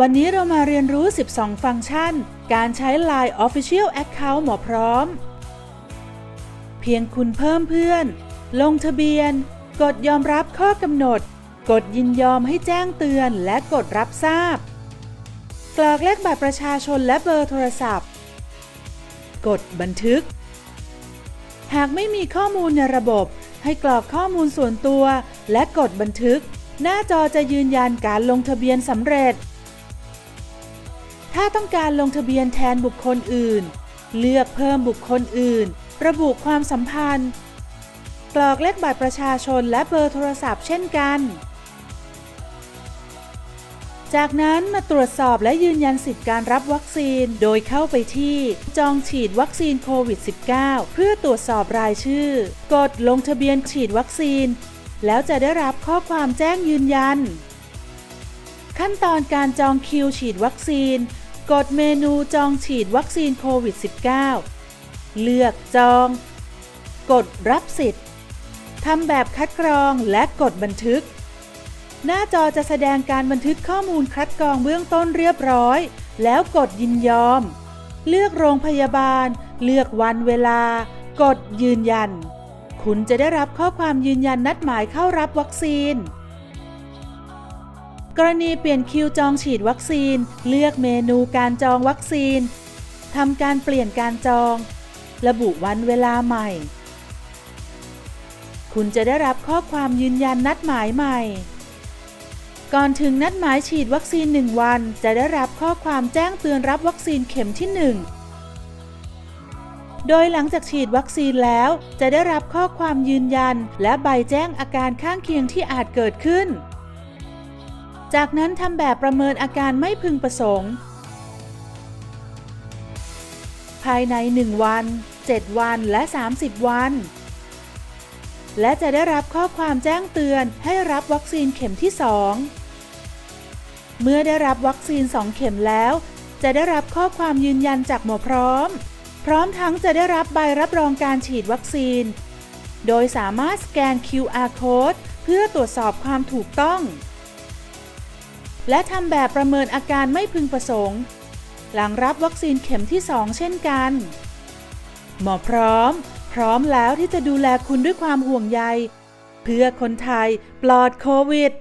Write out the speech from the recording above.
วันนี้เรามาเรียนรู้ 12 ฟังก์ชัน การใช้ Line Official Account หมอพร้อม เพียงคุณเพิ่มเพื่อน ลงทะเบียน กดยอมรับข้อกำหนด กดยินยอมให้แจ้งเตือนและกดรับทราบ กรอกเลขบัตรประชาชนและเบอร์โทรศัพท์ กดบันทึก หากไม่มีข้อมูลในระบบ ให้กรอกข้อมูลส่วนตัว และกดบันทึก หน้าจอจะยืนยันการลงทะเบียนสำเร็จ ถ้าต้องการลงทะเบียนแทนบุคคลอื่น เลือกเพิ่มบุคคลอื่น ระบุความสัมพันธ์ กรอกเลขบัตรประชาชนและเบอร์โทรศัพท์เช่นกัน จากนั้นมาตรวจสอบและยืนยันสิทธิการรับวัคซีนโดยเข้าไปที่จองฉีดวัคซีนโควิด -19 เพื่อตรวจสอบรายชื่อ กดลงทะเบียนฉีดวัคซีน แล้วจะได้รับข้อความแจ้งยืนยันขั้นตอนการจองคิวฉีดวัคซีน กดเมนูจองฉีดวัคซีนโควิด -19 เลือกจอง กดรับสิทธิ์ทำแบบคัดกรองและกดบันทึก หน้าจอจะแสดงการบันทึกข้อมูลคัดกรองเบื้องต้นเรียบร้อย แล้วกดยินยอม เลือกโรงพยาบาล เลือกวันเวลา กดยืนยัน คุณจะได้รับข้อความยืนยันนัดหมายเข้ารับวัคซีน กรณีเปลี่ยนคิวจองฉีดวัคซีน เลือกเมนูการจองวัคซีนทำการเปลี่ยนการจอง ระบุวันเวลาใหม่ คุณจะได้รับข้อความยืนยันนัดหมายใหม่ ก่อนถึงนัดหมายฉีดวัคซีน 1 วัน จะได้รับข้อความแจ้งเตือนรับวัคซีนเข็มที่ 1 โดยหลังจากฉีดวัคซีนแล้ว จะได้รับข้อความยืนยัน และใบแจ้งอาการข้างเคียงที่อาจเกิดขึ้น จากนั้นทำแบบประเมินอาการไม่พึงประสงค์ ภายใน 1 วัน 7 วันและ 30 วัน และจะได้รับข้อความแจ้งเตือนให้รับวัคซีนเข็มที่ 2 เมื่อได้รับวัคซีน 2 เข็มแล้ว จะได้รับข้อความยืนยันจากหมอพร้อม พร้อมทั้งจะได้รับใบรับรองการฉีดวัคซีน โดยสามารถสแกน QR code เพื่อตรวจสอบความถูกต้อง และทำแบบประเมินอาการไม่พึงประสงค์ หลังรับวัคซีนเข็มที่ 2 เช่นกัน หมอพร้อม พร้อมแล้วที่จะดูแลคุณด้วยความห่วงใย เพื่อคนไทยปลอดโควิด